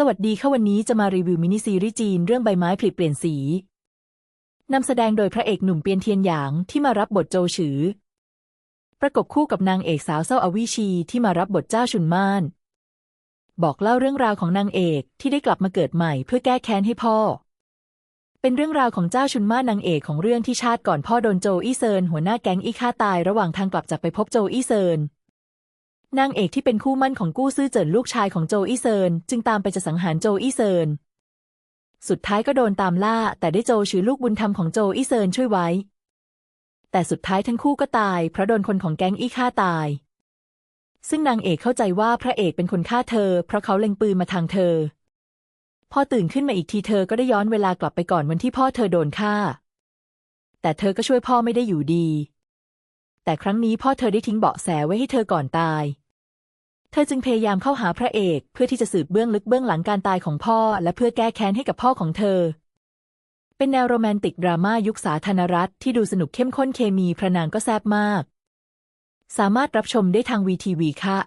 สวัสดีค่ะวันนี้จะมารีวิวมินิซีรีส์จีนเรื่องใบไม้ผลิเปลี่ยนสีนำแสดงโดยพระเอกหนุ่มเปียนเทียนหยางที่มารับบทโจฉือ ประกบคู่กับนางเอกสาวเซาอวิชีที่มารับบทเจ้าชุนม่าน บอกเล่าเรื่องราวของนางเอกที่ได้กลับมาเกิดใหม่เพื่อแก้แค้นให้พ่อ เป็นเรื่องราวของเจ้าชุนม่านนางเอกของเรื่องที่ชาติก่อนพ่อโดนโจอี้เซินหัวหน้าแก๊งอี้ฆ่าตายระหว่างทางกลับจากไปพบโจอี้เซิน นางเอกที่เป็นคู่มั่นของกู้ซื่อเจินลูกชายของโจอี้เซิน จึงตามไปจะสังหารโจอี้เซิน สุดท้ายก็โดนตามล่า แต่ได้โจชือลูกบุญธรรมของโจอี้เซินช่วยไว้ แต่สุดท้ายทั้งคู่ก็ตาย เพราะโดนคนของแก๊งอี้ฆ่าตาย ซึ่งนางเอกเข้าใจว่าพระเอกเป็นคนฆ่าเธอ เพราะเขาเล็งปืนมาทางเธอ พอตื่นขึ้นมาอีกทีเธอก็ได้ย้อนเวลากลับไปก่อนวันที่พ่อเธอโดนฆ่า แต่เธอก็ช่วยพ่อไม่ได้อยู่ดี แต่ครั้งนี้พ่อเธอได้ทิ้งเบาะแสไว้ให้เธอก่อนตาย เธอจึงพยายามเข้าหาพระเอกเพื่อที่จะสืบเบื้องลึกเบื้องหลังการตายของพ่อ และเพื่อแก้แค้นให้กับพ่อของเธอ เป็นแนวโรแมนติกดราม่ายุคสาธารณรัฐที่ดูสนุกเข้มข้นเคมีพระนางก็แซ่บมาก สามารถรับชมได้ทางวีทีวีค่ะ